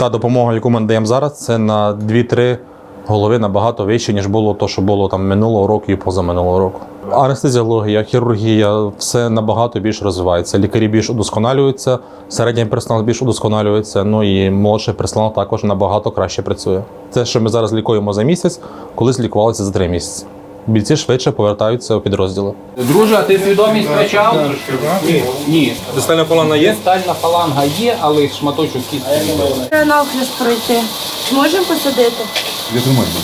та допомога, яку ми надаємо зараз, це на 2-3 голови набагато вище, ніж було то, що було там минулого року і позаминулого року. Анестезіологія, хірургія, все набагато більш розвивається. Лікарі більш удосконалюються, середній персонал більш удосконалюється, ну і молодший персонал також набагато краще працює. Це, що ми зараз лікуємо за місяць, колись лікувалися за три місяці. Бійці швидше повертаються у підрозділи. Друже, а ти свідомість втрачав? Ні. Ні. Дистальна фаланга є? Стальна фаланга є, але шматочок кістки. Треба навхрест пройти. Можемо посадити?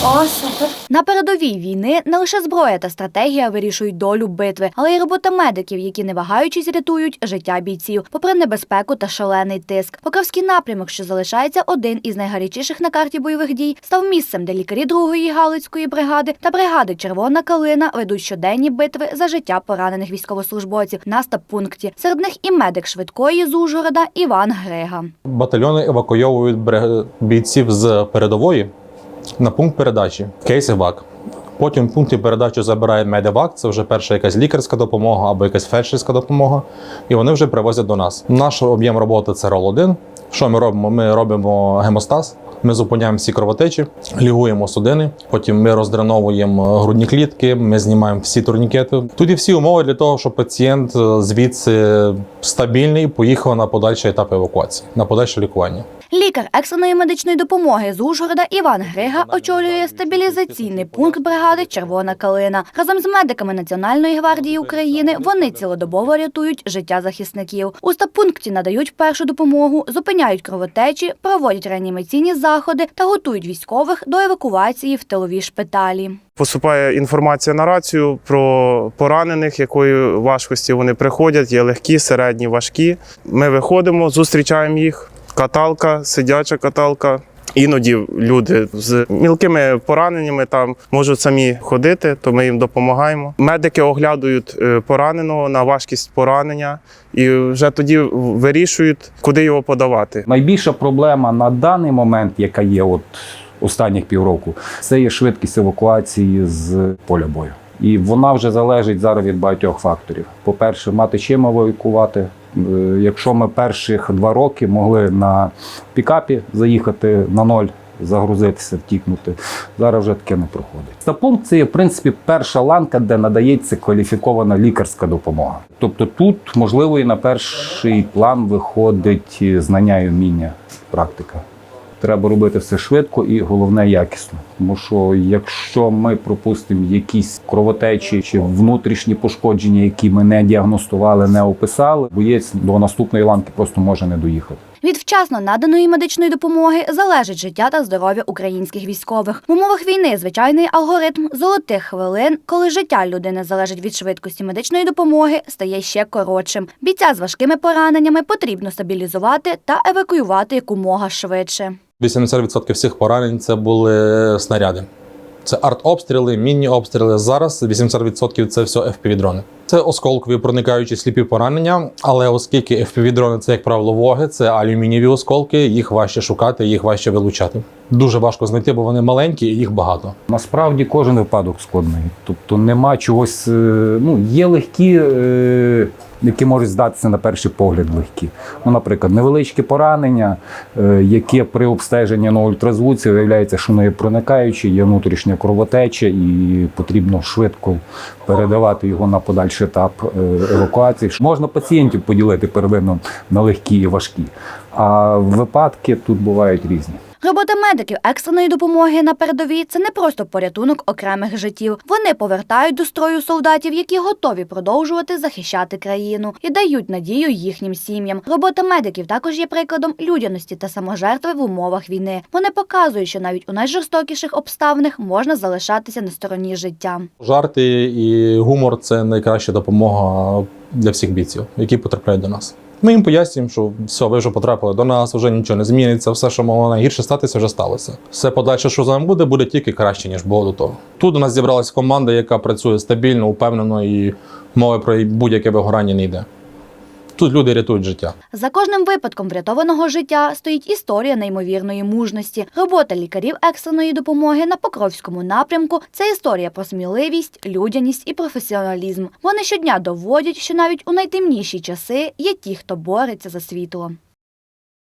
О, супер. На передовій війни не лише зброя та стратегія вирішують долю битви, але й робота медиків, які не вагаючись рятують життя бійців, попри небезпеку та шалений тиск. Покровський напрямок, що залишається один із найгарячіших на карті бойових дій, став місцем, де лікарі другої галицької бригади та бригади Червона калина ведуть щоденні битви за життя поранених військовослужбовців на стаб-пункті. Серед них і медик швидкої з Ужгорода Іван Грига. Батальйони евакуйовують бійців з передової на пункт передачі кейс ЕВАК. Потім в пункті передачі забирає медевак, це вже перша якась лікарська допомога або якась фельдшерська допомога, і вони вже привозять до нас. Наш об'єм роботи це рол 1 Що ми робимо? Ми робимо гемостаз. Ми зупиняємо всі кровотечі, лігуємо судини. Потім ми роздреновуємо грудні клітки, ми знімаємо всі турнікети. Тут і всі умови для того, щоб пацієнт е, звідси стабільний поїхав на подальший етап евакуації, на подальше лікування. Лікар екстреної медичної допомоги з Ужгорода Іван Грига очолює стабілізаційний пункт бригади Червона калина. Разом з медиками Національної гвардії України вони цілодобово рятують життя захисників. У стаб-пункті надають першу допомогу, зупиняють кровотечі, проводять реанімаційні заходи та готують військових до евакуації в тилові шпиталі. Поступає інформація на рацію про поранених, якої важкості вони приходять. Є легкі, середні, важкі. Ми виходимо, зустрічаємо їх. Каталка, сидяча каталка. Іноді люди з мілкими пораненнями там можуть самі ходити, то ми їм допомагаємо. Медики оглядують е, пораненого на важкість поранення і вже тоді вирішують, куди його подавати. Найбільша проблема на даний момент, яка є от останніх півроку, це є швидкість евакуації з поля бою. І вона вже залежить зараз від багатьох факторів. По-перше, мати чим евакувати. Е, Якщо ми перших два роки могли на пікапі заїхати на ноль, загрузитися, втікнути, зараз вже таке не проходить. Стапункт це є, в принципі, перша ланка, де надається кваліфікована лікарська допомога. Тобто тут, можливо, і на перший план виходить знання і вміння, практика. Треба робити все швидко і головне якісно. Тому що якщо ми пропустимо якісь кровотечі чи внутрішні пошкодження, які ми не діагностували, не описали, боєць до наступної ланки просто може не доїхати. Від вчасно наданої медичної допомоги залежить життя та здоров'я українських військових. В умовах війни звичайний алгоритм золотих хвилин, коли життя людини залежить від швидкості медичної допомоги, стає ще коротшим. Бійця з важкими пораненнями потрібно стабілізувати та евакуювати якомога швидше. 80% всіх поранень це були снаряди. Це артобстріли, мінні обстріли. Зараз 80% це все FPV-дрони. Це осколкові проникаючі сліпі поранення, але оскільки FPV-дрони це, як правило, воги, це алюмінієві осколки, їх важче шукати, їх важче вилучати. Дуже важко знайти, бо вони маленькі і їх багато. Насправді кожен випадок складний. Тобто нема чогось. е, Ну, є легкі, е, які можуть здатися на перший погляд легкі. Ну, наприклад, невеличкі поранення, е, яке при обстеженні на ультразвуці виявляється, що воно є проникаюче, є внутрішня кровотеча, і потрібно швидко передавати його на подальший етап е, евакуації. Можна пацієнтів поділити первинно на легкі і важкі. А випадки тут бувають різні. Робота медиків екстреної допомоги на передовій це не просто порятунок окремих життів. Вони повертають до строю солдатів, які готові продовжувати захищати країну і дають надію їхнім сім'ям. Робота медиків також є прикладом людяності та саможертви в умовах війни. Вони показують, що навіть у найжорстокіших обставинах можна залишатися на стороні життя. Жарти і гумор це найкраща допомога для всіх бійців, які потрапляють до нас. Ми їм пояснюємо, що все, ви вже потрапили до нас, вже нічого не зміниться, все, що могло найгірше статися, вже сталося. Все подальше, що з вами буде, буде тільки краще, ніж було до того. Тут у нас зібралася команда, яка працює стабільно, упевнено і мови про будь-яке вигорання не йде. Тут люди рятують життя. За кожним випадком врятованого життя стоїть історія неймовірної мужності. Робота лікарів екстреної допомоги на Покровському напрямку це історія про сміливість, людяність і професіоналізм. Вони щодня доводять, що навіть у найтемніші часи є ті, хто бореться за світло.